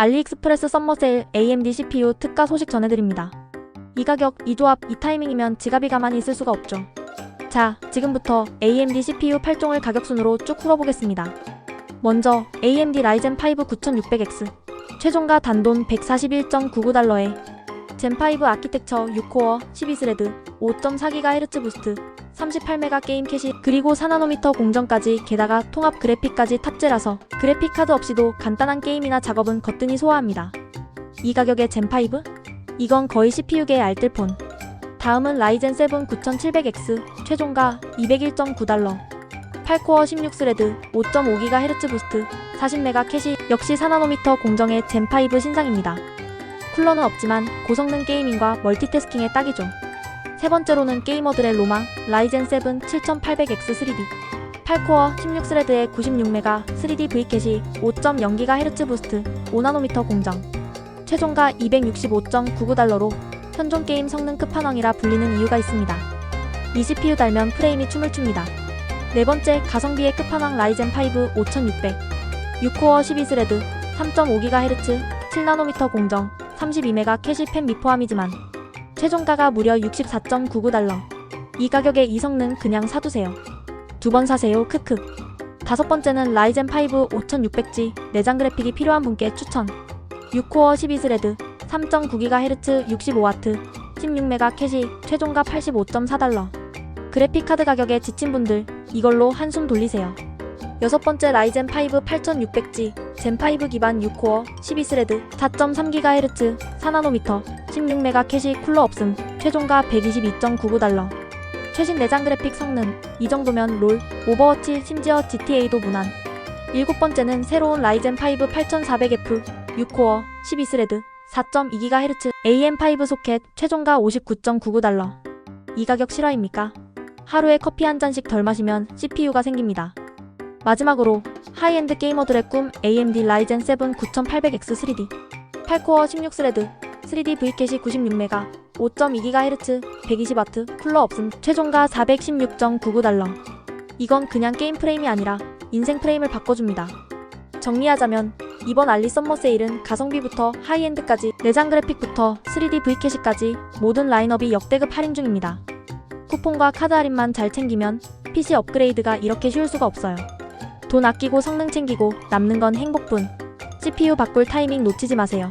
알리익스프레스 썸머세일 AMD CPU 특가 소식 전해드립니다. 이 가격, 이 조합, 이 타이밍이면 지갑이 가만히 있을 수가 없죠. 자, 지금부터 AMD CPU 8종을 가격 순으로 쭉 풀어보겠습니다. 먼저 AMD 라이젠 5 9600X 최종가 단돈 141.99달러에 젠5 아키텍처 6코어 12스레드 5.4GHz 부스트 38메가 게임 캐시 그리고 4나노미터 공정까지 게다가 통합 그래픽까지 탑재라서 그래픽 카드 없이도 간단한 게임이나 작업은 거뜬히 소화합니다. 이 가격에 젠5? 이건 거의 CPU계의 알뜰폰. 다음은 라이젠 7 9700X 최종가 201.9달러 8코어 16스레드 5.5GHz 부스트 40메가 캐시 역시 4나노미터 공정의 젠5 신상입니다. 쿨러는 없지만 고성능 게이밍과 멀티태스킹에 딱이죠. 세 번째로는 게이머들의 로망 라이젠 7 7800X 3D 8코어 16스레드에 96메가 3D V 캐시 5.0GHz 부스트 5나노미터 공정 최종가 265.99달러로 현존 게임 성능 끝판왕이라 불리는 이유가 있습니다. 이 CPU 달면 프레임이 춤을 춥니다. 네 번째 가성비의 끝판왕 라이젠 5 5600 6코어 12스레드 3.5GHz 7나노미터 공정 32메가 캐시펜 미포함이지만 최종가가 무려 64.99달러. 이 가격에 이 성능 그냥 사두세요. 두 번 사세요. 크크. 다섯 번째는 라이젠 5 5600G 내장 그래픽이 필요한 분께 추천. 6코어 12스레드 3.9GHz 65W 16메가 캐시 최종가 85.4달러. 그래픽 카드 가격에 지친 분들 이걸로 한숨 돌리세요. 여섯 번째 라이젠 5 8600G 젠5 기반 6코어 12스레드 4.3GHz 4나노미터 16메가 캐시 쿨러 없음. 최종가 122.99달러. 최신 내장 그래픽 성능. 이 정도면 롤, 오버워치 심지어 GTA도 무난. 일곱 번째는 새로운 라이젠 5 8400F 6코어 12스레드 4.2GHz AM5 소켓 최종가 59.99달러. 이 가격 실화입니까? 하루에 커피 한 잔씩 덜 마시면 CPU가 생깁니다. 마지막으로 하이엔드 게이머들의 꿈 AMD 라이젠 7 9800X 3D 8코어 16스레드 3D V캐시 96메가 5.2GHz 120W 쿨러 없음 최종가 416.99달러 이건 그냥 게임 프레임이 아니라 인생 프레임을 바꿔줍니다. 정리하자면 이번 알리 썸머 세일은 가성비부터 하이엔드까지 내장 그래픽부터 3D V캐시까지 모든 라인업이 역대급 할인 중입니다. 쿠폰과 카드 할인만 잘 챙기면 PC 업그레이드가 이렇게 쉬울 수가 없어요. 돈 아끼고 성능 챙기고 남는 건 행복뿐. CPU 바꿀 타이밍 놓치지 마세요.